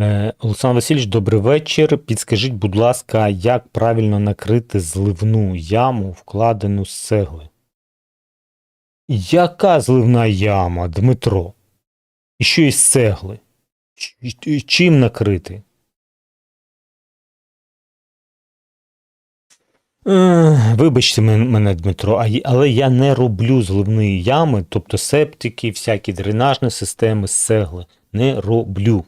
Е, Олександр Васильович, добрий вечір. Підскажіть, будь ласка, як правильно накрити зливну яму, вкладену з цегли? Яка зливна яма, Дмитро? І що із цегли? Чим накрити? Е, Вибачте мене, Дмитро, але я не роблю зливні ями, тобто септики, всякі дренажні системи з цегли. Не роблю.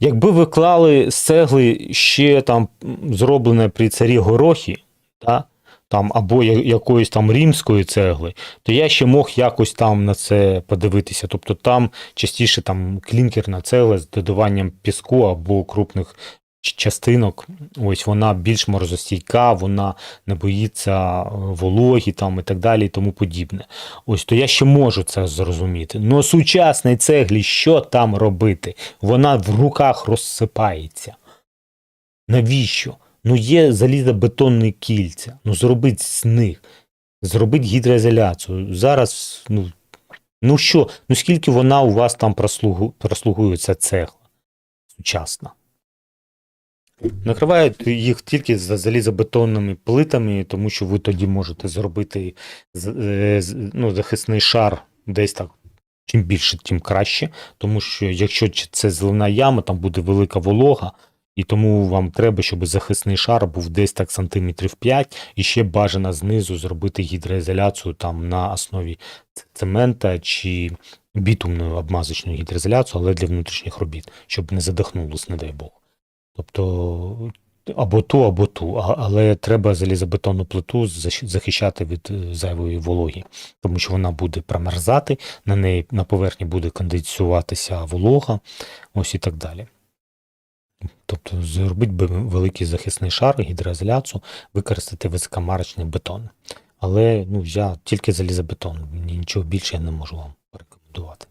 Якби ви клали з цегли ще там зроблене при царі горохі, та, там, або якоїсь там римської цегли, то я ще мог якось там на це подивитися. Тобто там частіше там клінкерна цегла з додаванням піску або крупних частинок. Ось вона більш морозостійка, вона не боїться е, вологі там і так далі, і тому подібне. Ось то я ще можу це зрозуміти. Ну сучасній цеглі, що там робити? Вона в руках розсипається. Навіщо? Ну є залізобетонні кільця. Ну зробіть з них. Зробіть гідроізоляцію. Зараз, ну, ну що, ну скільки вона у вас там прослугу, прослугує ця цегла сучасна? Накривають їх тільки за залізобетонними плитами, тому що ви тоді можете зробити е, ну, захисний шар десь так. Чим більше, тим краще. Тому що якщо це зливна яма, там буде велика волога, і тому вам треба, щоб захисний шар був десь так сантиметрів 5, і ще бажано знизу зробити гідроізоляцію там на основі цемента чи бітумною обмазочною гідроізоляцію, але для внутрішніх робіт, щоб не задихнулось, не дай Бог. Тобто або ту, або ту, але треба залізобетонну плиту захищати від е, зайвої вологі, тому що вона буде промерзати, на неї на поверхні буде конденсуватися волога, ось і так далі. Тобто зробити би великий захисний шар, гідроізоляцію, використати високомарочний бетон. Але ну, я тільки залізобетон, нічого більше я не можу вам порекомендувати.